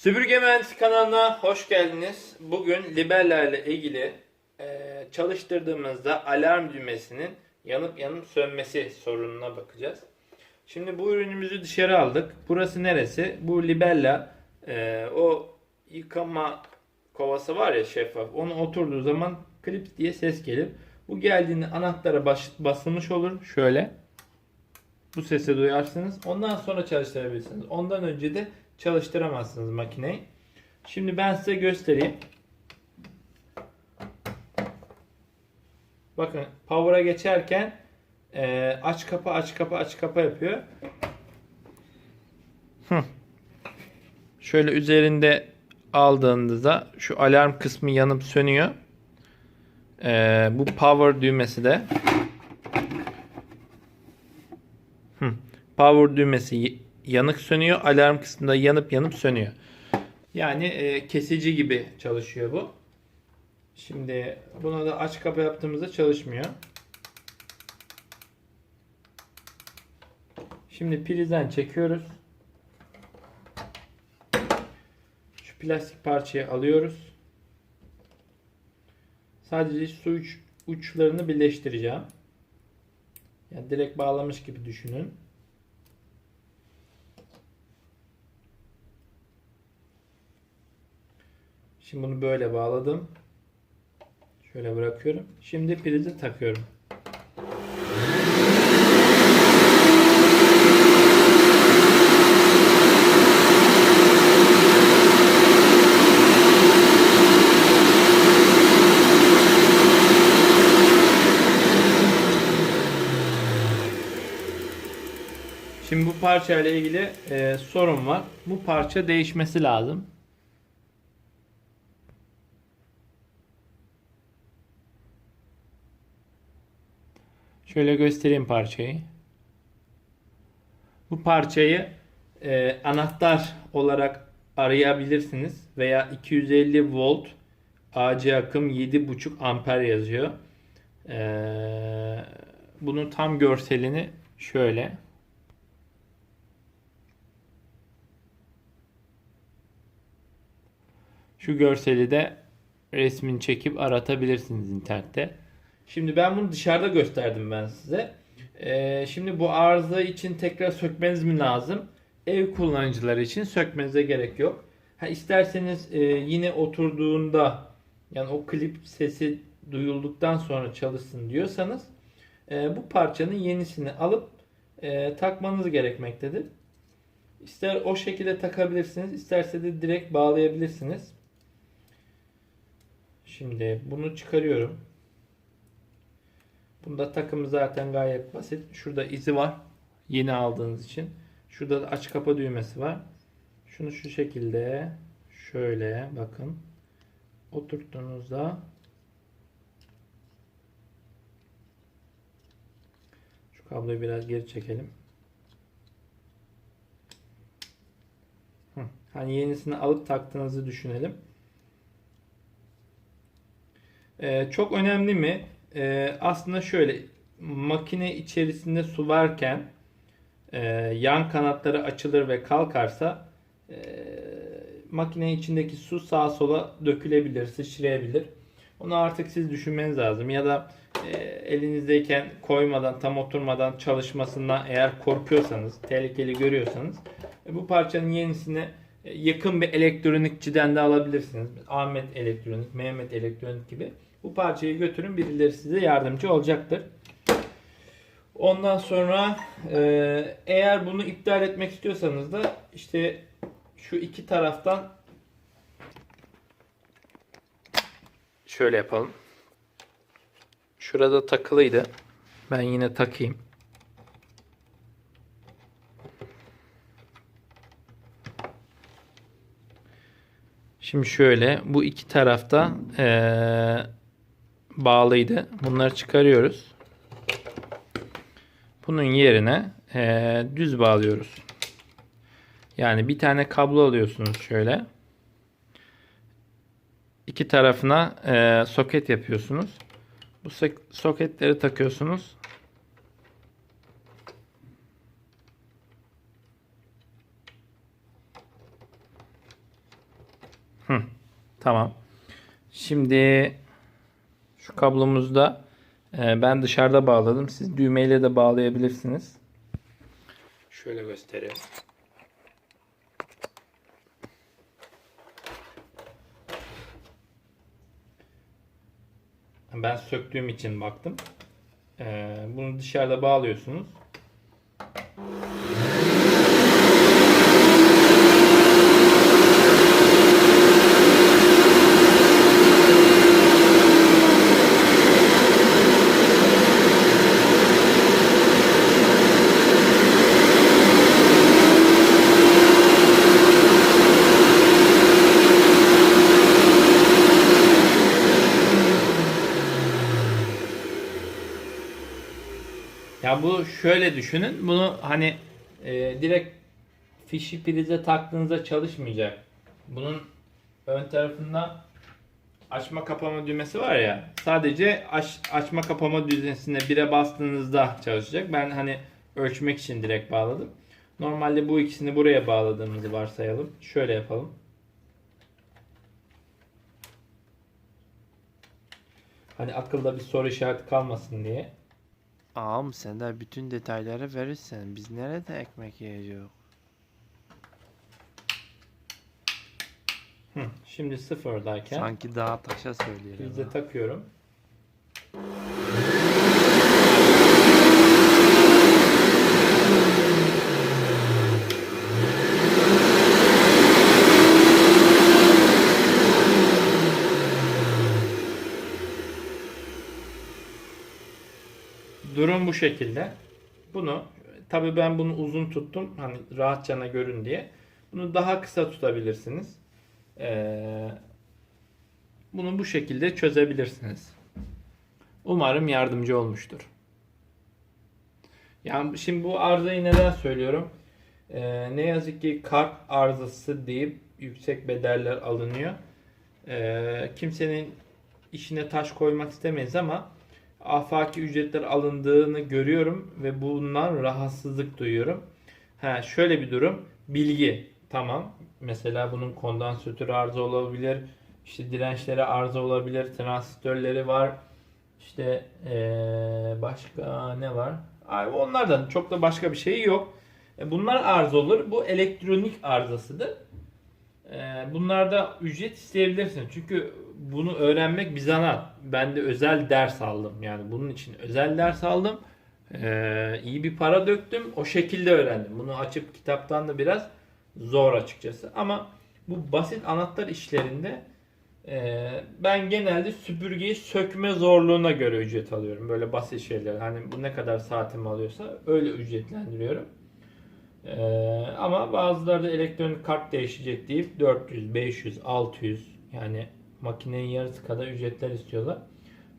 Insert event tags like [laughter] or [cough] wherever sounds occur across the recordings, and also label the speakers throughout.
Speaker 1: Süpürge Mühendisi kanalına hoş geldiniz. Bugün Libella ile ilgili e, çalıştırdığımızda alarm düğmesinin yanıp yanıp sönmesi sorununa bakacağız. Şimdi bu ürünümüzü dışarı aldık. Burası neresi? Bu Libella e, o yıkama kovası var ya şeffaf. Onu oturduğu zaman klips diye ses gelir. Bu geldiğinde anahtara bas- basılmış olur. Şöyle. Bu sesi duyarsınız. Ondan sonra çalıştırabilirsiniz. Ondan önce de çalıştıramazsınız makineyi. Şimdi ben size göstereyim. Bakın power'a geçerken e, aç kapa aç kapa aç kapa yapıyor. Şöyle üzerinde aldığınızda şu alarm kısmı yanıp sönüyor. E, bu power düğmesi de. Power düğmesi yanık sönüyor. Alarm kısmında yanıp yanıp sönüyor. Yani e, kesici gibi çalışıyor bu. Şimdi buna da aç kapa yaptığımızda çalışmıyor. Şimdi prizden çekiyoruz. Şu plastik parçayı alıyoruz. Sadece su uç, uçlarını birleştireceğim. Yani direkt bağlamış gibi düşünün. Şimdi bunu böyle bağladım. Şöyle bırakıyorum. Şimdi prizi takıyorum. Şimdi bu parça ile ilgili e, sorun var. Bu parça değişmesi lazım. Şöyle göstereyim parçayı. Bu parçayı e, anahtar olarak arayabilirsiniz veya 250 volt AC akım 7.5 amper yazıyor. E, bunun tam görselini şöyle. Şu görseli de resmini çekip aratabilirsiniz internette. Şimdi ben bunu dışarıda gösterdim ben size. Ee, şimdi bu arıza için tekrar sökmeniz mi lazım? Ev kullanıcıları için sökmenize gerek yok. Ha isterseniz e, yine oturduğunda yani o klip sesi duyulduktan sonra çalışsın diyorsanız e, bu parçanın yenisini alıp e, takmanız gerekmektedir. İster o şekilde takabilirsiniz, isterse de direkt bağlayabilirsiniz. Şimdi bunu çıkarıyorum. Bunda takımı zaten gayet basit. Şurada izi var. Yeni aldığınız için. Şurada da aç kapa düğmesi var. Şunu şu şekilde şöyle bakın. Oturttuğunuzda şu kabloyu biraz geri çekelim. Hani yenisini alıp taktığınızı düşünelim. Ee, çok önemli mi? Ee, aslında şöyle makine içerisinde su varken e, yan kanatları açılır ve kalkarsa e, makine içindeki su sağa sola dökülebilir, sıçrayabilir. Onu artık siz düşünmeniz lazım. Ya da e, elinizdeyken koymadan, tam oturmadan çalışmasından eğer korkuyorsanız, tehlikeli görüyorsanız e, bu parçanın yenisini e, yakın bir elektronikçiden de alabilirsiniz. Ahmet Elektronik, Mehmet Elektronik gibi. Bu parçayı götürün birileri size yardımcı olacaktır. Ondan sonra e, eğer bunu iptal etmek istiyorsanız da işte şu iki taraftan şöyle yapalım. Şurada takılıydı. Ben yine takayım. Şimdi şöyle bu iki tarafta eee, bağlıydı. Bunları çıkarıyoruz. Bunun yerine eee, düz bağlıyoruz. Yani bir tane kablo alıyorsunuz şöyle. İki tarafına eee, soket yapıyorsunuz. Bu sok- soketleri takıyorsunuz. Hı, tamam. Şimdi şu kablomuzu da e, ben dışarıda bağladım. Siz düğmeyle de bağlayabilirsiniz. Şöyle göstereyim. Ben söktüğüm için baktım. E, bunu dışarıda bağlıyorsunuz. Ya bu şöyle düşünün. Bunu hani e, direkt fişi prize taktığınızda çalışmayacak. Bunun ön tarafında açma kapama düğmesi var ya. Sadece aç, açma kapama düğmesine bire bastığınızda çalışacak. Ben hani ölçmek için direkt bağladım. Normalde bu ikisini buraya bağladığımızı varsayalım. Şöyle yapalım. Hani akılda bir soru işareti kalmasın diye.
Speaker 2: Ağam sen de bütün detayları verirsen biz nerede ekmek yiyeceğiz?
Speaker 1: Hı, şimdi sıfırdayken
Speaker 2: Sanki dağa taşa söyleyelim.
Speaker 1: prize
Speaker 2: ha.
Speaker 1: takıyorum. Durum bu şekilde. Bunu tabii ben bunu uzun tuttum hani rahatçana görün diye. Bunu daha kısa tutabilirsiniz. Ee, bunu bu şekilde çözebilirsiniz. Umarım yardımcı olmuştur. Yani şimdi bu arızayı neden söylüyorum? Ee, ne yazık ki kart arızası deyip yüksek bedeller alınıyor. Ee, kimsenin işine taş koymak istemeyiz ama afaki ücretler alındığını görüyorum ve bundan rahatsızlık duyuyorum. Ha şöyle bir durum. Bilgi tamam. Mesela bunun kondansatörü arıza olabilir. işte dirençleri arıza olabilir. Transistörleri var. İşte eee, başka ne var? Ay, onlardan çok da başka bir şey yok. E, Bunlar arıza olur. Bu elektronik arızasıdır. Ee, Bunlarda ücret isteyebilirsin. Çünkü bunu öğrenmek bir zanat. Ben de özel ders aldım. Yani bunun için özel ders aldım. Ee, iyi bir para döktüm. O şekilde öğrendim. Bunu açıp kitaptan da biraz zor açıkçası. Ama bu basit anahtar işlerinde e, ben genelde süpürgeyi sökme zorluğuna göre ücret alıyorum. Böyle basit şeyler. Hani bu ne kadar saatimi alıyorsa öyle ücretlendiriyorum. Ee, ama bazıları da elektronik kart değişecek deyip 400, 500, 600 yani makinenin yarısı kadar ücretler istiyorlar.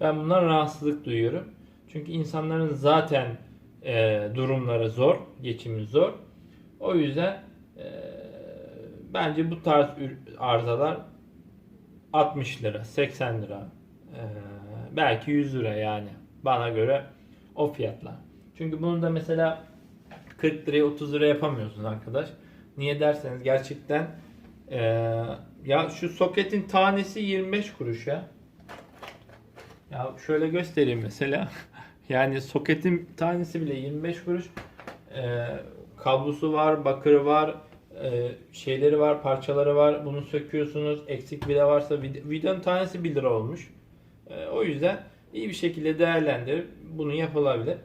Speaker 1: Ben bundan rahatsızlık duyuyorum. Çünkü insanların zaten e, durumları zor, geçimi zor. O yüzden e, bence bu tarz arızalar 60 lira, 80 lira, e, belki 100 lira yani bana göre o fiyatlar. Çünkü bunu da mesela 40 liraya 30 lira yapamıyorsun arkadaş. Niye derseniz gerçekten eee, ya şu soketin tanesi 25 kuruş ya. Ya şöyle göstereyim mesela. [laughs] Yani soketin tanesi bile 25 kuruş. Eee, kablosu var, bakırı var, eee, şeyleri var, parçaları var. Bunu söküyorsunuz. Eksik bile varsa vid- vidanın tanesi 1 lira olmuş. Eee, o yüzden iyi bir şekilde değerlendirip bunu yapılabilir.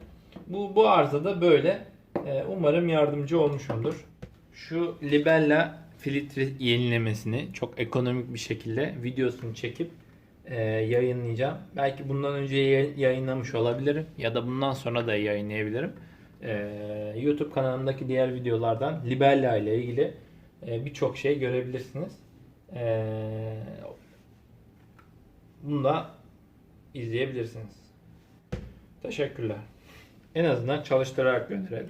Speaker 1: Bu bu arızada böyle. Ee, Umarım yardımcı olmuşumdur. Şu Libella filtre yenilemesini çok ekonomik bir şekilde videosunu çekip e, yayınlayacağım. Belki bundan önce yay- yayınlamış olabilirim ya da bundan sonra da yayınlayabilirim. Ee, YouTube kanalımdaki diğer videolardan Libella ile ilgili e, birçok şey görebilirsiniz. Ee, bunu da izleyebilirsiniz. Teşekkürler. En azından çalıştırarak gönderelim.